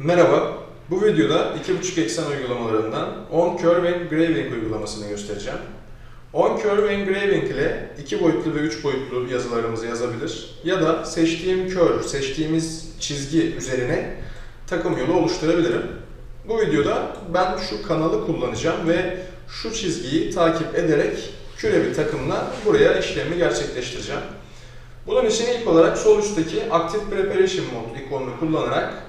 Merhaba, bu videoda 2.5 eksen uygulamalarından On Curve Engraving uygulamasını göstereceğim. On Curve Engraving ile 2 boyutlu ve 3 boyutlu yazılarımızı yazabilir ya da seçtiğim curve, seçtiğimiz çizgi üzerine takım yolu oluşturabilirim. Bu videoda ben şu kanalı kullanacağım ve şu çizgiyi takip ederek küre bir takımla buraya işlemi gerçekleştireceğim. Bunun için ilk olarak sol üstteki Active Preparation Mode ikonunu kullanarak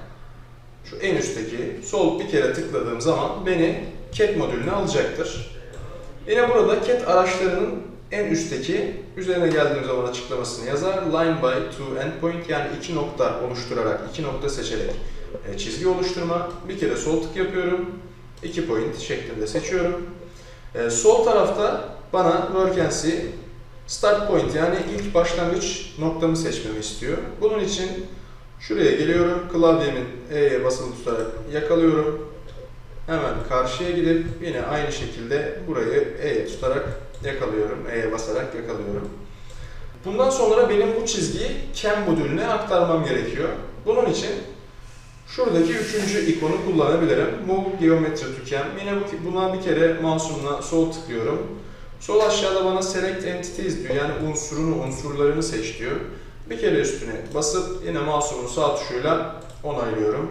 şu en üstteki sol bir kere tıkladığım zaman beni CAT modülüne alacaktır. Yine burada CAT araçlarının en üstteki üzerine geldiğim zaman açıklamasını yazar. Line by to endpoint yani iki nokta oluşturarak, iki nokta seçerek e, çizgi oluşturma. Bir kere sol tık yapıyorum. iki point şeklinde seçiyorum. E, Sol tarafta bana Workency Start point yani ilk başlangıç noktamı seçmemi istiyor. Bunun için şuraya geliyorum. Klavyemin E'ye basılı tutarak yakalıyorum. Hemen karşıya gidip yine aynı şekilde burayı E'ye tutarak yakalıyorum. E'ye basarak yakalıyorum. Bundan sonra benim bu çizgiyi CAM modülüne aktarmam gerekiyor. Bunun için şuradaki üçüncü ikonu kullanabilirim. Move Geometry to CAM. Yine bu, buna bir kere mouse'umla sol tıklıyorum. Sol aşağıda bana Select Entities diyor. Yani unsurunu, unsurlarını seç diyor. Bir kere üstüne basıp yine mouse'umun sağ tuşuyla onaylıyorum.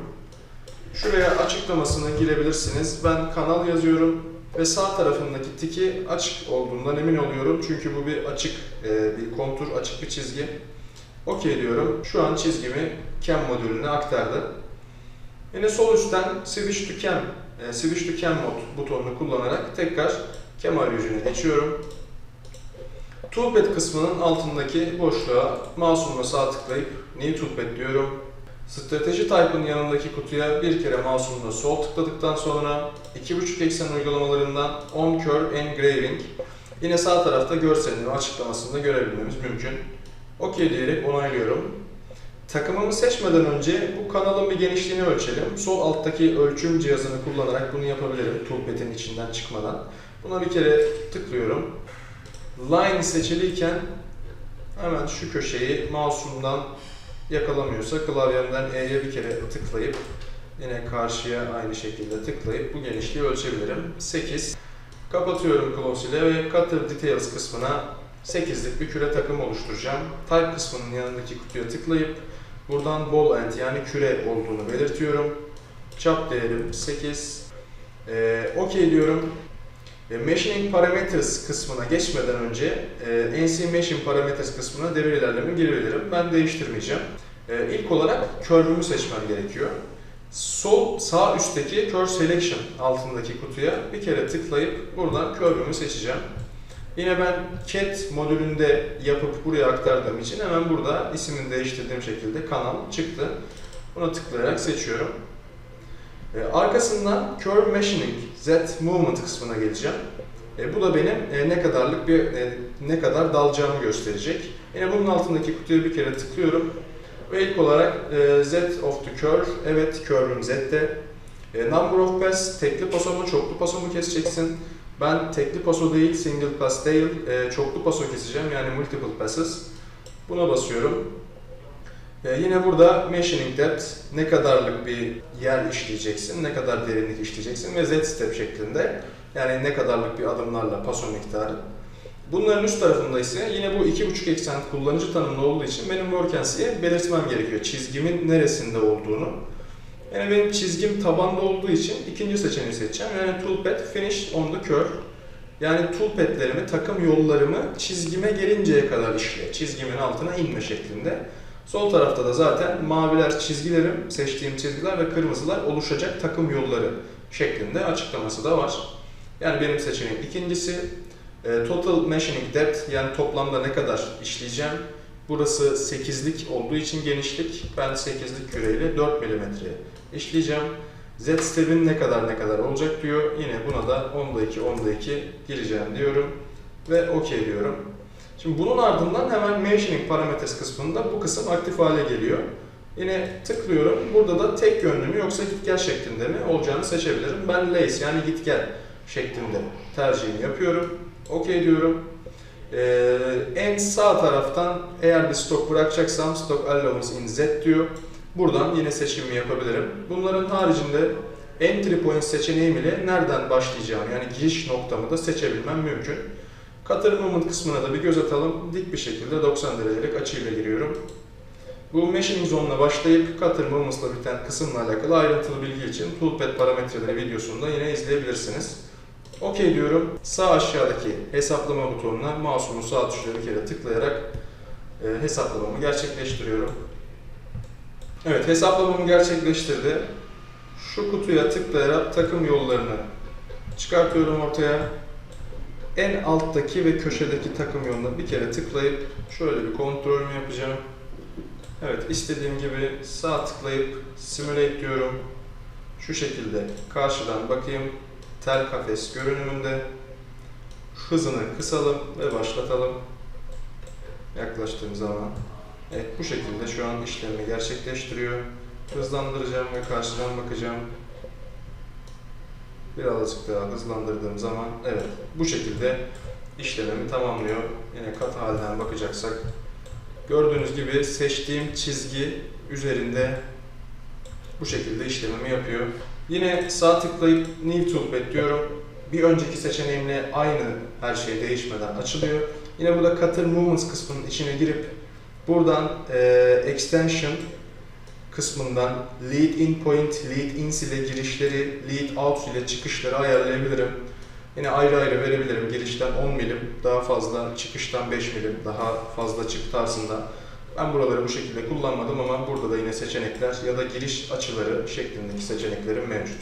Şuraya açıklamasını girebilirsiniz. Ben kanal yazıyorum ve sağ tarafındaki tiki açık olduğundan emin oluyorum. Çünkü bu bir açık e, bir kontur, açık bir çizgi. OK diyorum. Şu an çizgimi CAM modülüne aktardı. Yine sol üstten Switch to Cam, e, Switch to Cam mod butonunu kullanarak tekrar cam arayüzüne geçiyorum. Toolpad kısmının altındaki boşluğa mouse'umla sağ tıklayıp New Toolpad diyorum. Strateji Type'ın yanındaki kutuya bir kere mouse'umla sol tıkladıktan sonra 2.5 eksen uygulamalarından On Curve Engraving yine sağ tarafta görselini ve açıklamasını da görebilmemiz mümkün. OK diyerek onaylıyorum. Takımımı seçmeden önce bu kanalın bir genişliğini ölçelim. Sol alttaki ölçüm cihazını kullanarak bunu yapabilirim Toolpad'in içinden çıkmadan. Buna bir kere tıklıyorum. Line seçiliyken hemen şu köşeyi mouse'umdan yakalamıyorsa klavyemden E'ye bir kere tıklayıp yine karşıya aynı şekilde tıklayıp bu genişliği ölçebilirim. 8. Kapatıyorum close ile ve Cutter Details kısmına 8'lik bir küre takım oluşturacağım. Type kısmının yanındaki kutuya tıklayıp buradan ball end yani küre olduğunu belirtiyorum. Çap değerim 8. Ee, OK diyorum. E, Machining Parameters kısmına geçmeden önce e, NC Machine Parameters kısmına devir ilerleme girebilirim. Ben değiştirmeyeceğim. E, ilk olarak curve'ümü seçmem gerekiyor. Sol sağ üstteki Curve Selection altındaki kutuya bir kere tıklayıp buradan curve'ümü seçeceğim. Yine ben CAT modülünde yapıp buraya aktardığım için hemen burada ismini değiştirdiğim şekilde kanal çıktı. Buna tıklayarak seçiyorum. E, arkasından Curve Machining Z Movement kısmına geleceğim. E, bu da benim e, ne kadarlık bir e, ne kadar dalacağımı gösterecek. Yine bunun altındaki kutuya bir kere tıklıyorum ve ilk olarak e, Z of the curve, evet curve'üm Z'de. E, number of pass, tekli paso mu, çoklu paso mu keseceksin? Ben tekli paso değil, single pass değil, e, çoklu paso keseceğim yani multiple passes. Buna basıyorum. E, yine burada machining depth, ne kadarlık bir yer işleyeceksin, ne kadar derinlik işleyeceksin ve Z step şeklinde. Yani ne kadarlık bir adımlarla paso miktarı. Bunların üst tarafında ise yine bu 2.5 eksen kullanıcı tanımlı olduğu için benim Workency'ye belirtmem gerekiyor. Çizgimin neresinde olduğunu. Yani benim çizgim tabanda olduğu için ikinci seçeneği seçeceğim. Yani Toolpad Finish on the Curve. Yani toolpad'lerimi, takım yollarımı çizgime gelinceye kadar işle. Çizgimin altına inme şeklinde. Sol tarafta da zaten maviler çizgilerim, seçtiğim çizgiler ve kırmızılar oluşacak takım yolları şeklinde açıklaması da var. Yani benim seçeneğim ikincisi. E, Total Machining Depth yani toplamda ne kadar işleyeceğim. Burası 8'lik olduğu için genişlik. Ben 8'lik küreyle 4 mm işleyeceğim. Z step'in ne kadar ne kadar olacak diyor. Yine buna da 10'da 2, 10'da 2 gireceğim diyorum. Ve OK diyorum. Şimdi bunun ardından hemen Machining Parameters kısmında bu kısım aktif hale geliyor. Yine tıklıyorum. Burada da tek yönlü mü yoksa git gel şeklinde mi olacağını seçebilirim. Ben lace yani git gel şeklinde tercihini yapıyorum. OK diyorum. Ee, en sağ taraftan eğer bir stok bırakacaksam stock allowance in Z diyor. buradan yine seçimimi yapabilirim. Bunların haricinde entry point seçeneğim ile nereden başlayacağım yani giriş noktamı da seçebilmem mümkün. Movement kısmına da bir göz atalım. Dik bir şekilde 90 derecelik açıyla giriyorum. Bu Meshing Zone'la başlayıp Cutter Movements'la biten kısımla alakalı ayrıntılı bilgi için Toolpad parametreleri videosunu da yine izleyebilirsiniz. OK diyorum. Sağ aşağıdaki hesaplama butonuna mouse'umun sağ tuşuna bir kere tıklayarak e, hesaplamamı gerçekleştiriyorum. Evet hesaplamamı gerçekleştirdi. Şu kutuya tıklayarak takım yollarını çıkartıyorum ortaya. En alttaki ve köşedeki takım yoluna bir kere tıklayıp şöyle bir kontrolümü yapacağım. Evet istediğim gibi sağ tıklayıp simulate diyorum. Şu şekilde karşıdan bakayım. Tel kafes görünümünde. Hızını kısalım ve başlatalım. Yaklaştığım zaman. Evet bu şekilde şu an işlemi gerçekleştiriyor. Hızlandıracağım ve karşıdan bakacağım. Birazcık daha hızlandırdığım zaman evet bu şekilde işlemimi tamamlıyor. Yine kat halinden bakacaksak gördüğünüz gibi seçtiğim çizgi üzerinde bu şekilde işlemimi yapıyor. Yine sağ tıklayıp New Toolpad diyorum. Bir önceki seçeneğimle aynı her şey değişmeden açılıyor. Yine burada Cutter Movements kısmının içine girip buradan eee, Extension kısmından Lead In Point, Lead Ins ile girişleri, Lead Out ile çıkışları ayarlayabilirim. Yine ayrı ayrı verebilirim. Girişten 10 milim daha fazla, çıkıştan 5 milim daha fazla çık tarzında. Ben buraları bu şekilde kullanmadım ama burada da yine seçenekler ya da giriş açıları şeklindeki seçeneklerim mevcut.